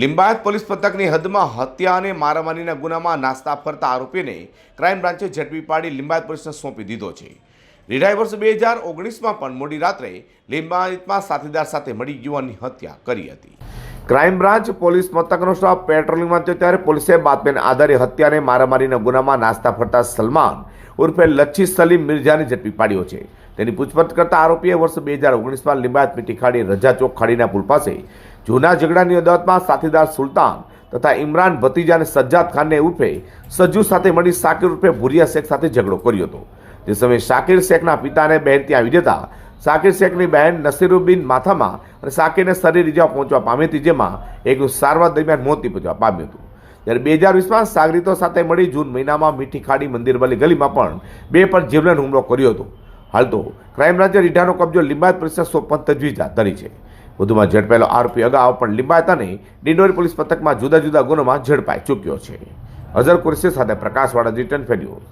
Limbayat police પથકની હદમાં હત્યા અને મારામારીના ગુનામાં નાસ્તા ફરતા આરોપીને ક્રાઇમ બ્રાન્ચે ઝડપી પાડી લિંબાયત પોલીસને સોંપી દીધો છે. રીઢાઈ વર્ષ બે હજાર ઓગણીસમાં પણ મોડી રાત્રે લિંબાયતમાં સાથીદાર સાથે મળી યુવાનની હત્યા કરી હતી. ક્રાઇમ બ્રાન્ચ પોલીસ મથકનો સ્ટાફ પેટ્રોલિંગમાં થયો ત્યારે પોલીસે બાતમીને આધારે હત્યા અને મારામારીના ગુનામાં નાસ્તા ફરતા સલમાન ઉર્ફે લચ્છી સલીમ મિર્ઝાને ઝડપી પાડ્યો છે. તેની પૂછપરછ કરતા આરોપીએ વર્ષ બે હજાર ઓગણીસમાં લિંબાયત મીઠી ખાડી રજા ચોક ખાડીના પુલ પાસે જૂના ઝઘડાની અદાવતમાં સાથીદાર સુલતાન તથા ઇમરાન ભતીજા અને સજ્જાદ ખાનને ઉર્ફે સજ્જુ સાથે મળી સાકિર ઉર્ફે ભુરિયા શેખ સાથે ઝઘડો કર્યો હતો. તે સમયે શાકિર શેખના પિતાને બહેન ત્યાં આવી જતા શાકિર શેખની બહેન નસીરુદ્દીન માથામાં અને શાકિરને શરીર ઇજા પહોંચવા પામી હતી, જેમાં એકનું સારવાર દરમિયાન મોત નીપજવા પામ્યું હતું. ત્યારે બે હજાર વીસમાં સાગરીતો સાથે મળી જૂન મહિનામાં મીઠી ખાડી મંદિર વાલી ગલીમાં પણ બે પર જીવલેણ હુમલો કર્યો હતો. હાલ તો ક્રાઇમ બ્રાન્ચે રીઢાનો કબજો લિંબાયત પોલીસને સોંપવાની તજવીજ હાથ ધરી છે. વધુમાં ઝડપાયેલો આરોપી અગાઉ પણ લિંબાયત અને ડિંડોરી પોલીસ પથકમાં જુદા જુદા ગુનામાં ઝડપાઈ ચૂક્યો છે. અઝર કુરશી સાથે પ્રકાશવાળા રિટર્ન ફેર્યું